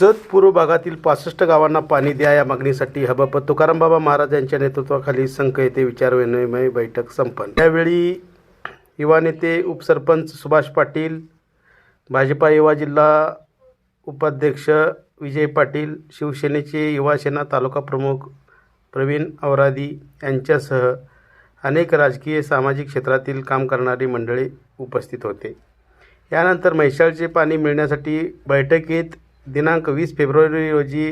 जत पूर्व भागातील पासष्ट गावांना पाणी द्या या मागणीसाठी हबापत तुकारामबाबा महाराज यांच्या नेतृत्वाखाली संघ येथे विचारविनिमय बैठक संपन्न. त्यावेळी युवा नेते उपसरपंच सुभाष पाटील भाजपा युवा जिल्हा उपाध्यक्ष विजय पाटील शिवसेनेचे युवासेना तालुका प्रमुख प्रवीण औरादी यांच्यासह अनेक राजकीय सामाजिक क्षेत्रातील काम करणारी मंडळी उपस्थित होते. यानंतर म्हैसाळचे पाणी मिळण्यासाठी बैठकीत दिनांक वीस फेब्रुवारी रोजी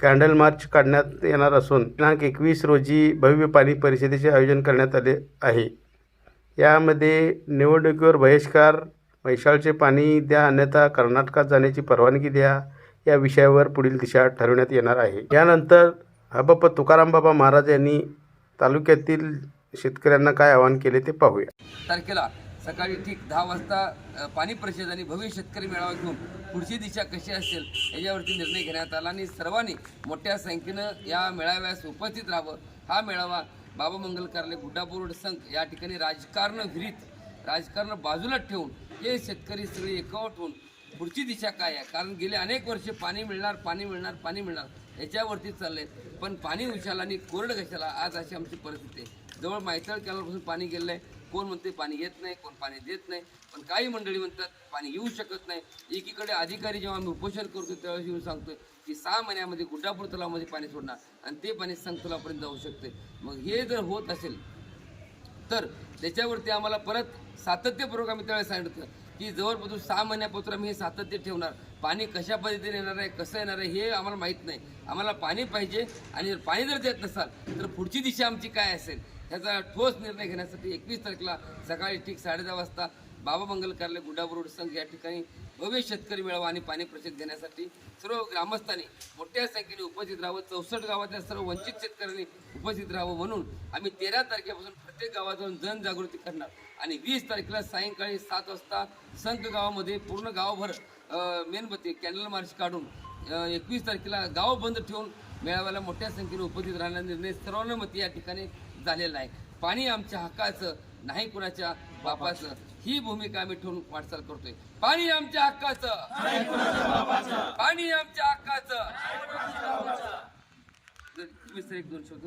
कॅन्डल मार्च काढण्यात येणार असून दिनांक एकवीस रोजी भव्य पाणी परिषदेचे आयोजन करण्यात आले आहे. यामध्ये निवडणुकीवर बहिष्कार वैशाळचे पाणी द्या अन्यथा कर्नाटकात जाण्याची परवानगी द्या या विषयावर पुढील दिशा ठरवण्यात येणार आहे. यानंतर हबप तुकारामबाबा महाराज यांनी तालुक्यातील शेतकऱ्यांना काय आवाहन केले ते पाहूया. तारखेला सकाळी ठीक दहा वाजता पाणी परिषद आणि भव्य शेतकरी मेळावा घेऊन पुढची दिशा कशी असेल याच्यावरती निर्णय घेण्यात आला आणि सर्वांनी मोठ्या संख्येनं या मेळाव्यास उपस्थित राहावं. हा मेळावा बाबा मंगल कार्ले गुड्डापूर संघ या ठिकाणी राजकारण विहिरीत राजकारण बाजूला ठेवून हे शेतकरी सगळे एकवट होऊन पुढची दिशा काय आहे? कारण गेले अनेक वर्षे पाणी मिळणार पाणी मिळणार पाणी मिळणार याच्यावरती चालले पण पाणी उशाला आणि कोरड कशाला? आज अशी आमची परिस्थिती आहे. जवळ मायतळ कॅनलपासून पाणी गेलं आहे कोण म्हणते पाणी येत नाही कोण पाणी देत नाही पण काही मंडळी म्हणतात पाणी येऊ शकत नाही. एकीकडे अधिकारी जेव्हा आम्ही उपोषण करतो त्यावेळेस येऊन सांगतोय की सहा महिन्यामध्ये गुड्डापूर तलावामध्ये पाणी सोडणार आणि ते पाणी संघ जाऊ शकते. मग हे जर होत असेल तर त्याच्यावरती आम्हाला परत सातत्यपूर्वक आम्ही त्यावेळेस सांगितलं की जवळपासून सहा महिन्यापासून आम्ही हे सातत्य ठेवणार. पाणी कशा पद्धतीने येणार आहे कसं येणार आहे हे आम्हाला माहीत नाही. आम्हाला पाणी पाहिजे आणि जर पाणी जर देत नसाल तर पुढची दिशा आमची काय असेल? ह्याचा ठोस निर्णय घेण्यासाठी एकवीस तारखेला सकाळी ठीक साडेदहा वाजता बाबा मंगल कार्यालय गुंडाबरोड संघ या ठिकाणी भव्य शेतकरी मेळावा आणि पाणी परिषद घेण्यासाठी सर्व ग्रामस्थांनी मोठ्या संख्येने उपस्थित राहावं. चौसष्ट गावातल्या सर्व वंचित शेतकऱ्यांनी उपस्थित राहावं म्हणून आम्ही तेरा तारखेपासून प्रत्येक गावातून जनजागृती करणार. आणि वीस तारखेला सायंकाळी सात वाजता संघ गावामध्ये पूर्ण गावभर मेणबत्ती कॅन्डल मार्च काढून एकवीस तारखेला गाव बंद ठेवून मेळाव्याला मोठ्या संख्येने उपस्थित राहण्याचा निर्णय सर्वानुमती या ठिकाणी झालेलं आहे पाणी आमच्या हक्काचं नाही कुणाच्या बापाचं. ही भूमिका आम्ही ठेवून वाटचाल करतोय. पाणी आमच्या हक्काचं. पाणी आमच्या हक्काचं. तर एक दोन शब्द